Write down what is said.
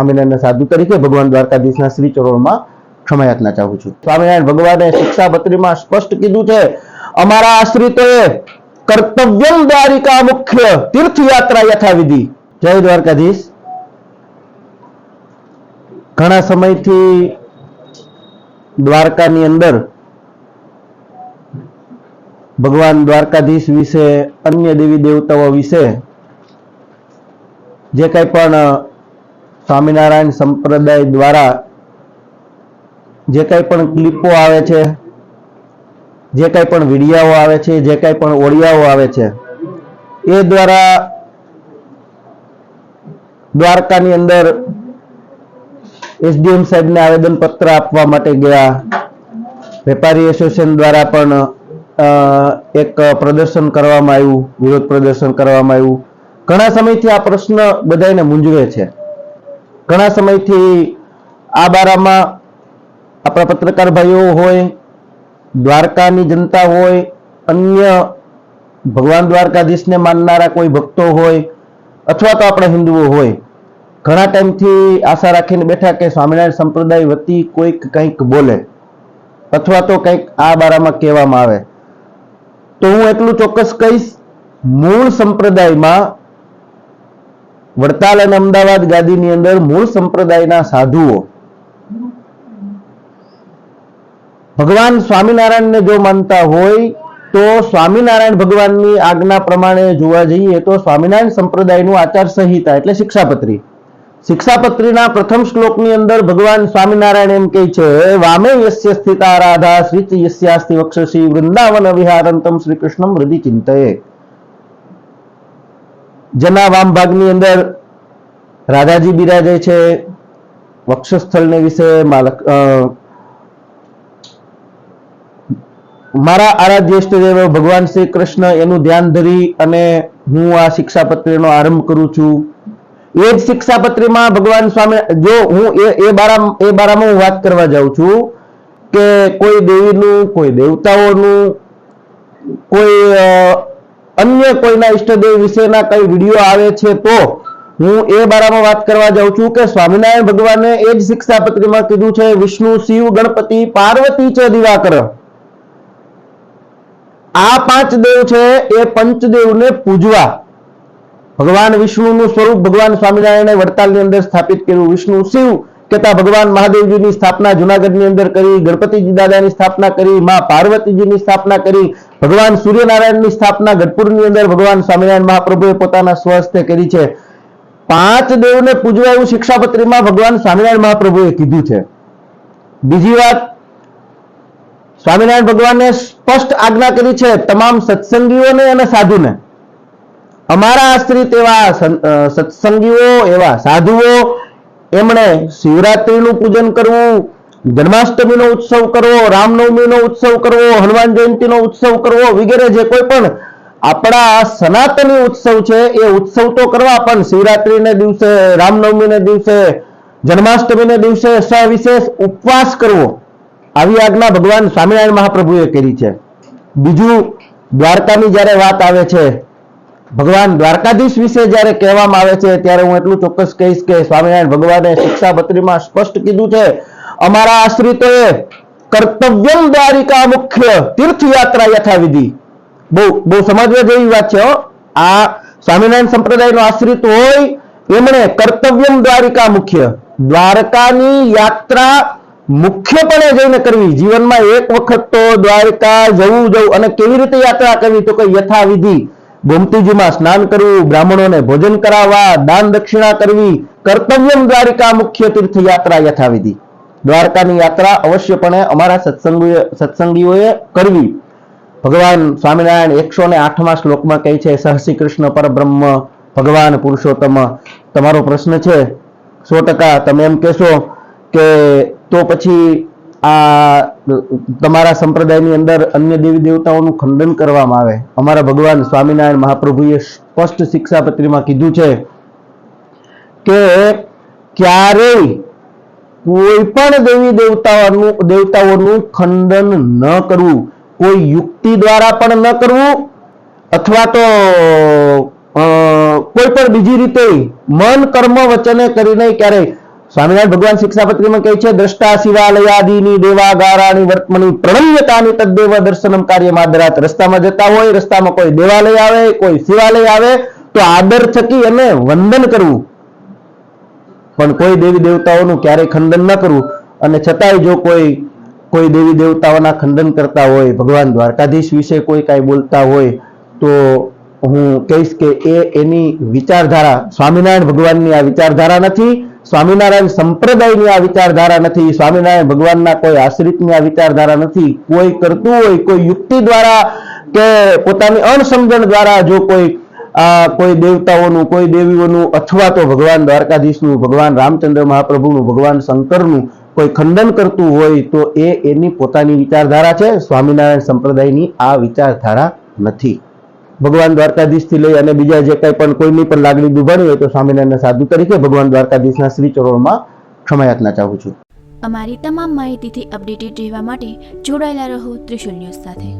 સ્વામિનારાયણ સાધુ તરીકે ભગવાન દ્વારકાધીશના શ્રી ચરણોમાં ક્ષમાયાચના ચાહું છું. સ્વામિનારાયણ ભગવાને શિક્ષાપત્રીમાં સ્પષ્ટ કીધું છે, અમારા આશ્રિતોએ કર્તવ્યમ દ્વારિકા મુખ્ય તીર્થયાત્રા યથાવિધિ. જય દ્વારકાધીશ. ઘણા સમયથી દ્વારકાની અંદર ભગવાન દ્વારકાધીશ વિશે, અન્ય દેવી દેવતાઓ વિશે જે કંઈ પણ સ્વામિનારાયણ સંપ્રદાય દ્વારા જે કંઈ પણ ક્લિપો આવે છે, જે કંઈ પણ વિડિયાઓ આવે છે, જે કંઈ પણ ઓડિયાઓ આવે છે, એ દ્વારા દ્વારકાની અંદર એસડીએમ સાહેબને આવેદન પત્ર આપવા માટે ગયા. વેપારી એસોસિએશન દ્વારા પણ એક પ્રદર્શન કરવામાં આવ્યું, વિરોધ પ્રદર્શન કરવામાં આવ્યું. ઘણા સમયથી આ પ્રશ્ન બધાને મૂંઝવે છે. ઘણા સમયથી આ બારામાં આપણા પત્રકાર ભાઈઓ હોય, દ્વારકાની જનતા હોય, અન્ય ભગવાન દ્વારકાધીશને માનનારા કોઈ ભક્તો હોય, અથવા તો આપણા હિન્દુઓ હોય, ઘણા ટાઈમથી આશા રાખીને બેઠા કે સ્વામિનારાયણ સંપ્રદાય વતી કોઈક કંઈક બોલે, અથવા તો કંઈક આ બારામાં કહેવામાં આવે. તો હું એટલું ચોક્કસ કહીશ, મૂળ સંપ્રદાયમાં વડતાલ અને અમદાવાદ ગાદીની અંદર મૂળ સંપ્રદાયના સાધુઓ. ભગવાન સ્વામિનારાયણને જો માનતા હોય, તો સ્વામિનારાયણ ભગવાનની આજ્ઞા પ્રમાણે જોવા જઈએ તો સ્વામિનારાયણ સંપ્રદાયનું આચાર સંહિતા એટલે શિક્ષાપત્રી. શિક્ષાપત્રીના પ્રથમ શ્લોકની અંદર ભગવાન સ્વામિનારાયણ એમ કહે છે, વામે યસ્ય સ્થિતા રાધા શ્રી યસ્યાસ્તિ વક્ષસી વૃંદાવન વિહારંતમ શ્રી કૃષ્ણમ હૃદય ચિંતયે. જેના વામ ભાગની અંદર રાધાજી બિરાજે છે વક્ષસ્થળને વિશે મારા આરાધ્ય દેવ ભગવાન શ્રી કૃષ્ણ એનું ધ્યાન ધરી અને હું આ શિક્ષાપત્રીનો આરંભ કરું છું. એ જ શિક્ષાપત્રીમાં ભગવાન સ્વામી, જો હું એ એ બારા એ બારામાં હું વાત કરવા જાઉં છું કે કોઈ દેવીનું, કોઈ દેવતાઓનું, કોઈ અન્ય કોઈના ઈષ્ટદેવ વિશેના કઈ વીડિયો આવે છે તો હું એ બારામાં વાત કરવા જાઉં છું કે સ્વામિનારાયણ ભગવાને એ જ શિક્ષાપત્રીમાં કીધું છે, વિષ્ણુ, શિવ, ગણપતિ, પાર્વતી છે દિવાકર. આ પાંચ દેવ છે એ પંચદેવને પૂજવા. ભગવાન વિષ્ણુનું સ્વરૂપ ભગવાન સ્વામિનારાયણે વડતાલની અંદર સ્થાપિત કર્યું. વિષ્ણુ, શિવ કેતા ભગવાન મહાદેવજીની સ્થાપના જુનાગઢની અંદર કરી, ગણપતિજી દાદાની સ્થાપના કરી, માં પાર્વતીજીની સ્થાપના કરી ભગવાન સૂર્યનારાયણની સ્થાપના ગઢપુરની અંદર ભગવાન સ્વામિનારાયણ મહાપ્રભુએ પોતાના સ્વહસ્તે કરી છે. પાંચ દેવને પૂજવા એવું શિક્ષાપત્રીમાં ભગવાન સ્વામિનારાયણ મહાપ્રભુએ કીધું છે. બીજી વાત, સ્વામિનારાયણ ભગવાને સ્પષ્ટ આજ્ઞા કરી છે, તમામ સત્સંગીઓને અને સાધુને. અમારા આશ્રિત એવા સત્સંગીઓ, એવા સાધુઓ, એમણે શિવરાત્રીનું પૂજન કરવું જન્માષ્ટમીનો ઉત્સવ કરવો, રામનવમીનો ઉત્સવ કરવો, હનુમાન જયંતીનો ઉત્સવ કરવો વગેરે જે કોઈ પણ આપણા સનાતની ઉત્સવ છે, એ ઉત્સવ તો કરવા, પણ શિવરાત્રીને દિવસે, રામનવમીને દિવસે, જન્માષ્ટમીને દિવસે સવિશેષ ઉપવાસ કરવો. આવી આજ્ઞા ભગવાન સ્વામિનારાયણ મહાપ્રભુએ કરી છે. બીજું, દ્વારકાની જ્યારે વાત આવે છે, ભગવાન દ્વારકાધીશ વિશે જ્યારે કહેવામાં આવે છે, ત્યારે હું એટલું ચોક્કસ કહીશ કે સ્વામિનારાયણ ભગવાને શિક્ષા પત્રીમાં સ્પષ્ટ કીધું છે અમારા આશ્રિતોએ કર્તવ્યમ દ્વારિકા મુખ્ય તીર્થયાત્રા યથાવિધિ. બહુ બહુ સમજવા જેવી વાત છે આ સ્વામિનારાયણ સંપ્રદાયનો આશ્રિત હોય, એમણે કર્તવ્યમ દ્વારિકા મુખ્ય. દ્વારકાની યાત્રા મુખ્યપણે જઈને કરવી. જીવનમાં એક વખત તો દ્વારકા જવું જવું, અને કેવી રીતે યાત્રા કરવી તો કે યથાવિધિ. ગોમતીજીમાં સ્નાન કરવું, બ્રાહ્મણોને ભોજન કરાવવા, દાન દક્ષિણા કરવી, કર્તવ્યમ દ્વારિકા મુખ્ય તીર્થયાત્રા યથાવિધિ. દ્વારકાની યાત્રા અવશ્યપણે અમારા સત્સંગીઓ સત્સંગીઓએ કરવી. ભગવાન સ્વામિનારાયણ એકસો ને આઠમા શ્લોકમાં કહે છે, સહસી કૃષ્ણ પરબ્રહ્મ ભગવાન પુરુષોત્તમ. તમારો પ્રશ્ન છે? સો ટકા. તમે એમ કહેશો કે તો પછી આ તમારા સંપ્રદાયની અંદર અન્ય દેવી દેવતાઓનું ખંડન કરવામાં આવે. અમારા ભગવાન સ્વામિનારાયણ મહાપ્રભુએ સ્પષ્ટ શિક્ષાપત્રીમાં કીધું છે કે ક્યારેય કોઈ પણ દેવી દેવતાઓનું દેવતાઓનું ખંડન ન કરવું. કોઈ યુક્તિ દ્વારા પણ ન કરવું. અથવા તો કોઈ પણ બીજી રીતે મન, કર્મ, વચને કરીને ક્યારેય. સ્વામિનારાયણ ભગવાન શિક્ષાપત્રીમાં કહે છે, દ્રષ્ટા શિવાલયાદિની દેવાગારાની વર્તમની પ્રણમ્યતાની તદ્દેવ દર્શનમ કાર્ય માદરાત રસ્તામાં જતા હોય, રસ્તામાં કોઈ દેવાલય આવે, કોઈ શિવાલય આવે, તો આદર થકી અને વંદન કરવું. પણ કોઈ દેવી દેવતાઓનું ક્યારેય ખંડન ન કરવું. અને છતાંય જો કોઈ કોઈ દેવી દેવતાઓના ખંડન કરતા હોય, ભગવાન દ્વારકાધીશ વિશે કોઈ કાંઈ બોલતા હોય, તો હું કહીશ કે એ એની વિચારધારા, સ્વામિનારાયણ ભગવાનની આ વિચારધારા નથી, સ્વામિનારાયણ સંપ્રદાયની આ વિચારધારા નથી, સ્વામિનારાયણ ભગવાનના કોઈ આશ્રિતની આ વિચારધારા નથી. કોઈ કરતું હોય, કોઈ યુક્તિ દ્વારા કે પોતાની અણસમજણ દ્વારા જો કોઈ કોઈ દેવતાઓનું, કોઈ દેવીઓનું અથવા તો ભગવાન દ્વારકાધીશનું, ભગવાન રામચંદ્ર મહાપ્રભુનું, ભગવાન શંકરનું કોઈ ખંડન કરતું હોય તો એ એની પોતાની વિચારધારા છે. સ્વામિનારાયણ સંપ્રદાયની આ વિચારધારા નથી. ભગવાન દ્વારકાધીશથી લઈ અને બીજા જે કંઈ પણ કોઈની પણ લાગણી દુભાણી હોય તો સ્વામિનારાયણ સાધુ તરીકે ભગવાન દ્વારકાધીશના શ્રી ચરણમાં ક્ષમાયાચના ચાહું છું. અમારી તમામ માહિતીથી અપડેટેડ રહેવા માટે જોડાયેલા રહો ત્રિશુલ ન્યૂઝ સાથે.